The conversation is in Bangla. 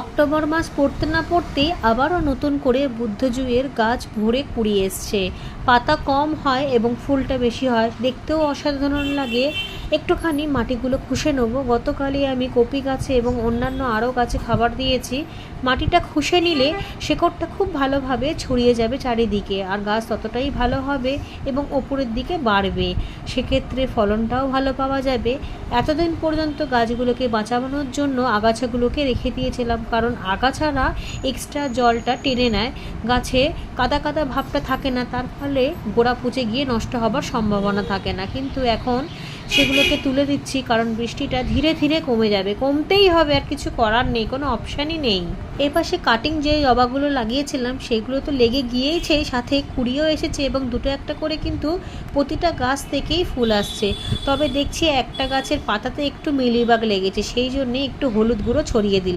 অক্টোবর মাস পড়তে না পড়তেই আবারও নতুন করে বুদ্ধজুয়ের গাছ ভরে কুড়িয়ে এসছে। পাতা কম হয় এবং ফুলটা বেশি হয়। দেখতেও অসাধারণ লাগে একটুখানি মাটিগুলো খুশে নেব। গতকালই আমি কপি গাছে এবং অন্যান্য আরও গাছে খাবার দিয়েছি। মাটিটা খুশে নিলে শেকড়টা খুব ভালোভাবে ছড়িয়ে যাবে চারিদিকে আর গাছ ততটাই ভালো হবে এবং ওপরের দিকে বাড়বে। সেক্ষেত্রে ফলনটাও ভালো পাওয়া যাবে। এতদিন পর্যন্ত গাছগুলোকে বাঁচানোর জন্য আগাছাগুলোকে রেখে দিয়েছিলাম কারণ আগাছারা এক্সট্রা জলটা টেনে নেয়। গাছে কাদা কাদা ভাবটা থাকে না, তার ফলে গোড়া পচে গিয়ে নষ্ট হবার সম্ভাবনা থাকে না। কিন্তু এখন সেগুলোকে তুলে দিচ্ছি, কারণ বৃষ্টিটা ধীরে ধীরে কমে যাবে। কমতেই হবে, আর কিছু করার নেই, কোনো অপশানই নেই। এপাশে পাশে কাটিং যে জবাগুলো লাগিয়েছিলাম, সেগুলো তো লেগে গিয়েইছে সাথে কুড়িয়েও এসেছে এবং দুটো একটা করে কিন্তু প্রতিটা গাছ থেকেই ফুল আসছে। তবে দেখছি একটা গাছের পাতাতে একটু মিলিবাগ লেগেছে, সেই জন্যে একটু হলুদ গুঁড়ো ছড়িয়ে দিল